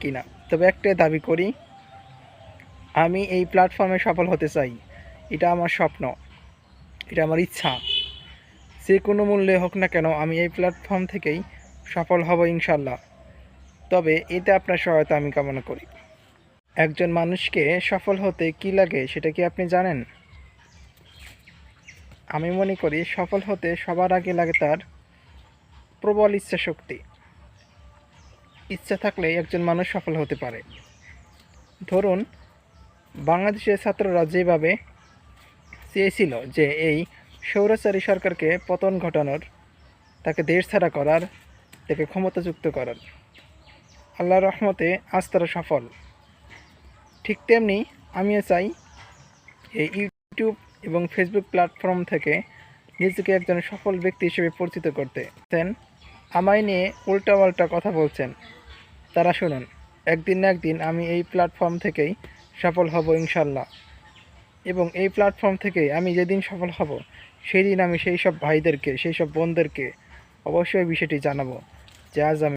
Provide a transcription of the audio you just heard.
কিনা। তবে একটাই দাবি করি, আমি এই প্ল্যাটফর্মে সফল হতে চাই। এটা আমার স্বপ্ন, এটা আমার ইচ্ছা। যে কোনো মূল্যে হোক না কেন, আমি এই প্ল্যাটফর্ম থেকেই সফল হব ইনশাল্লাহ তবে এতে আপনার সহায়তা আমি কামনা করি। একজন মানুষকে সফল হতে কি লাগে সেটা কি আপনি জানেন? আমি মনে করি সফল হতে সবার আগে লাগে তার প্রবল ইচ্ছা শক্তি ইচ্ছা থাকলে একজন মানুষ সফল হতে পারে। ধরুন, বাংলাদেশের ছাত্ররা যেভাবে চেয়েছিল যে এই সৌরাচারী সরকারকে পতন ঘটানোর, তাকে দেশ ছাড়া করার, তাকে ক্ষমতাযুক্ত করার আল্লাহ রহমতে আজ তারা সফল। ঠিক তেমনি আমিও চাই এই ইউটিউব এবং ফেসবুক প্ল্যাটফর্ম থেকে নিজেকে একজন সফল ব্যক্তি হিসেবে পরিচিত করতে। আমায় নিয়ে উল্টাপাল্টা কথা বলছেন। তারা শুনুন, একদিন না একদিন আমি এই প্ল্যাটফর্ম থেকেই সফল হব ইনশাল্লাহ এবং এই প্ল্যাটফর্ম থেকে আমি যেদিন সফল হব সেই দিন আমি সেই সব ভাইদেরকে, সেই সব বোনদেরকে অবশ্যই বিষয়টি জানাব। যে আজ আমি